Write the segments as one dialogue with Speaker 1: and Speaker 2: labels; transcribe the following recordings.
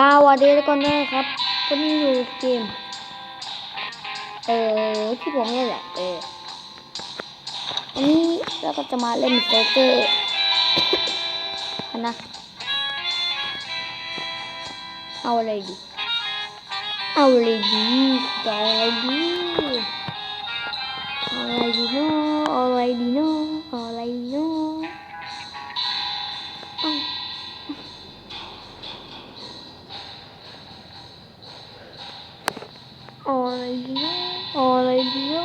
Speaker 1: สวัสดีทุกคนด้วยครับวันนี้อยู่เกม เออที่ผมนี่แหละ เออวันนี้เราก็จะมาเล่นโซเกอร์นะ เอาอะไรดี เอาอะไรดีเอาอะไรดีเอาอะไรดีเนาะเอาอะไรดีเนาะเอาอะไรดีเนาะ เอาอะไรดีเนา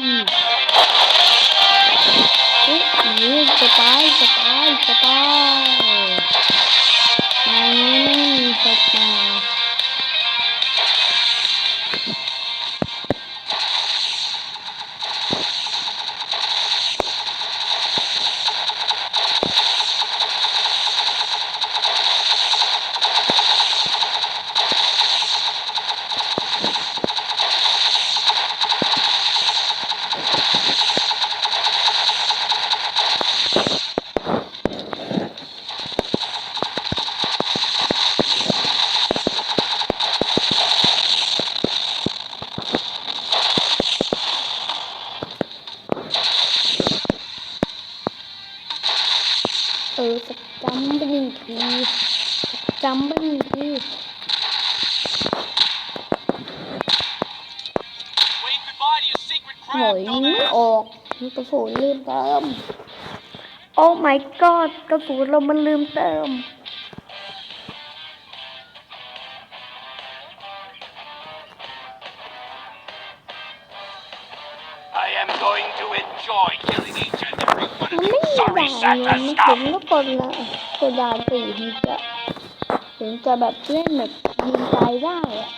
Speaker 2: secret
Speaker 1: โห
Speaker 2: crab,
Speaker 1: ยไม่
Speaker 2: dumbass.
Speaker 1: ออกมันกระสุนลืมเติม โอ้ my god กระสุนเรามันลืมเติม
Speaker 2: I am going to enjoy killing each and every one
Speaker 1: มัน
Speaker 2: of
Speaker 1: ไม่
Speaker 2: you
Speaker 1: มี
Speaker 2: sorry
Speaker 1: ด่านเลย
Speaker 2: Santa
Speaker 1: มันถึง
Speaker 2: scum.
Speaker 1: แล้วคนละกดดานสี่ถึงจะ ถึงจะแบบเล่นแบบยิงตายได้อะ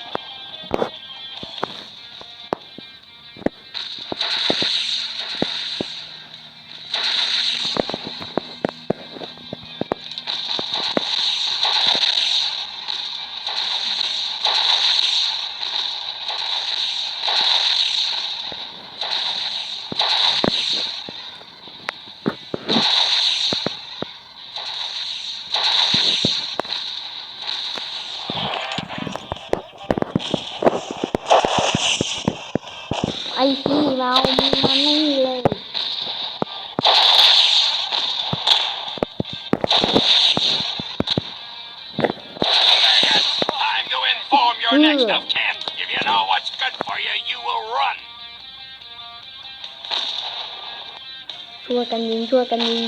Speaker 1: ช่วยกันยิงช่วยกันยิง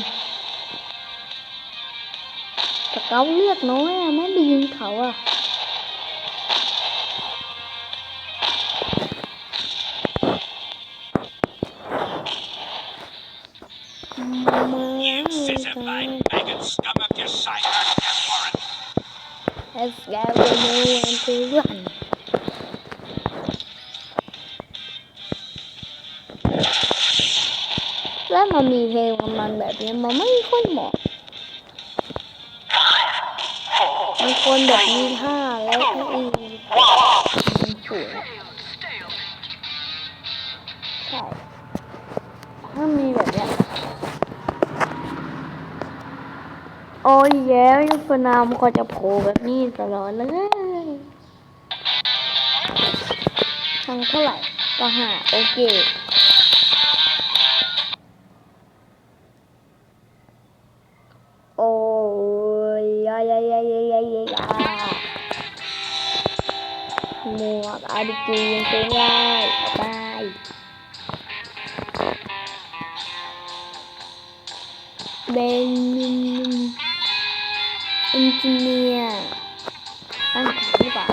Speaker 1: แต่เขาเลือดน้อยอะไม่ไปยิงเขาอะ
Speaker 2: You sissified faggot scum of your Shire, you warrant.
Speaker 1: Let's go and to run มันมีเพลงมันแบบนี้มันไม่ค่อยเหมาะมันควรแบบมีท่าแล้วก็อีมันสวยใช่ถ้ามีแบบนี้โอ้ยแย้วยุฟนามก็จะโผล่แบบนี้ตลอดเลยทางเท่าไหร่ก็หาโอเค ดิกียังซื้อได้เอาไปเบนเอนจิเนียร์ตั้งขาหรือเปล่า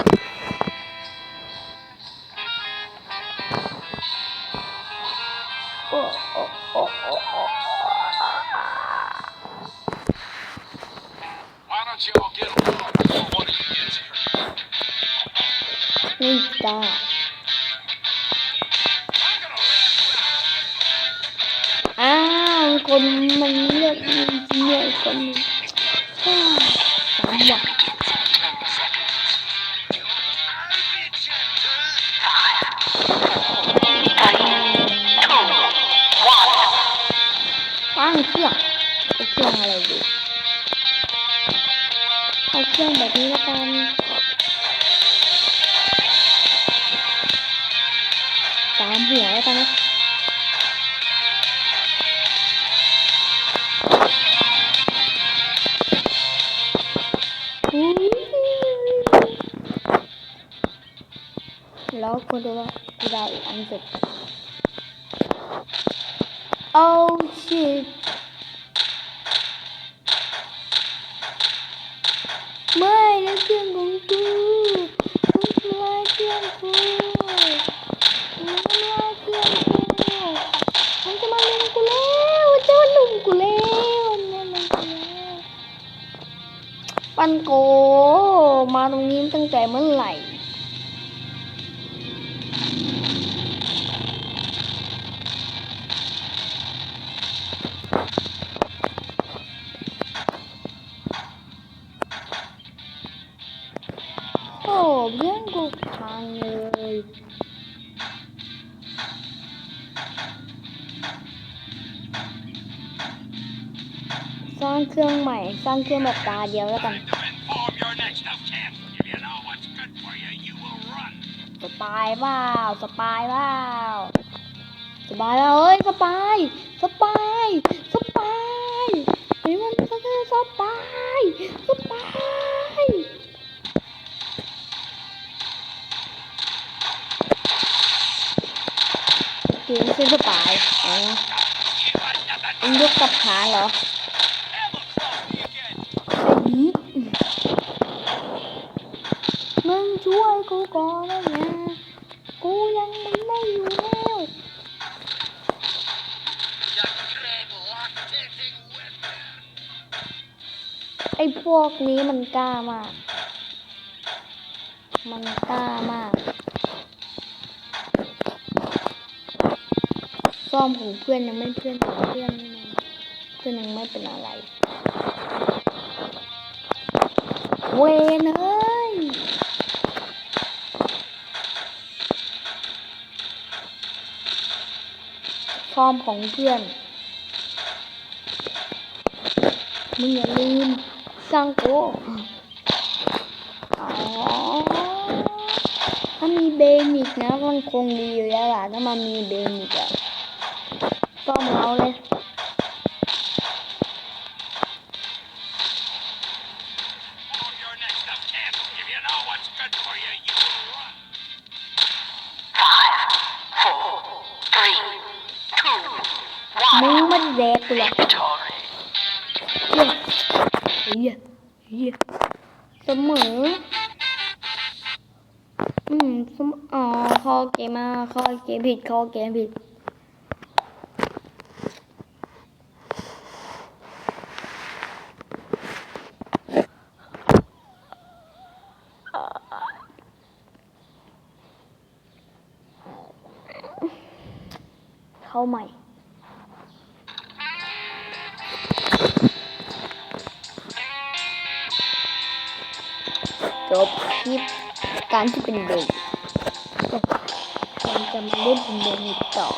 Speaker 1: โอ้โอ้โอ้โอ้โอ้
Speaker 2: Why don't you all get along
Speaker 1: จ้าอ้าวคนมันเลือกเอนจิเนียร์อีกคน กอันเสร็จ Oh shit ไม่นะเครื่องของกูมันทำลายเครื่องกูมันทำลายเครื่องกูมันจะมาลุมกูแล้วมันจะมาลุมกูแล้วมันมาลุมกูแล้วปัน โก มาตรงนี้ตั้งแต่เมื่อไหร่โอ้เพื่อนกูพังเลยสร้างเครื่องใหม่ สร้างเครื่องแบบตาเดียวแล้วกัน สปายเปล่าสปายเปล่าสปายเปล่าเอ้ยสปายสปายสปายไอ้มันก็คือสปายสปายเกมไม่ใช่สปายอ๋อ
Speaker 2: You got nothing
Speaker 1: มึงยกกับขาเหรอ วกนี้มันกล้ามาก มันกล้ามาก ซ่อมของเพื่อนยังไม่เพื่อนของเพื่อนเพื่อนยังไม่เป็นอะไร เวนเอ้ยซ่อมของเพื่อนมึงอย่าลืม สร้างโกอ๋อถ้ามีเบนิกนะมันคงดีอยู่แล้วล่ะถ้ามันมีเบนิกอะซ่อมเอาเลย
Speaker 2: Inform your next of kin. If you know what's good for you, you will run.
Speaker 3: Five, four, three, two,
Speaker 1: มึง
Speaker 3: one.
Speaker 1: ไมันแดกกูหรอก
Speaker 3: Victory.
Speaker 1: เฮียเฮียเฮียเสมอ อืมสมอ๋อเข้อเกมมาเข้อเกมผิดเข้อเกมผิดเข้าใหม่ กิปการที่เป็นเด็การจะมาเล่นเป็นเด็กต่อ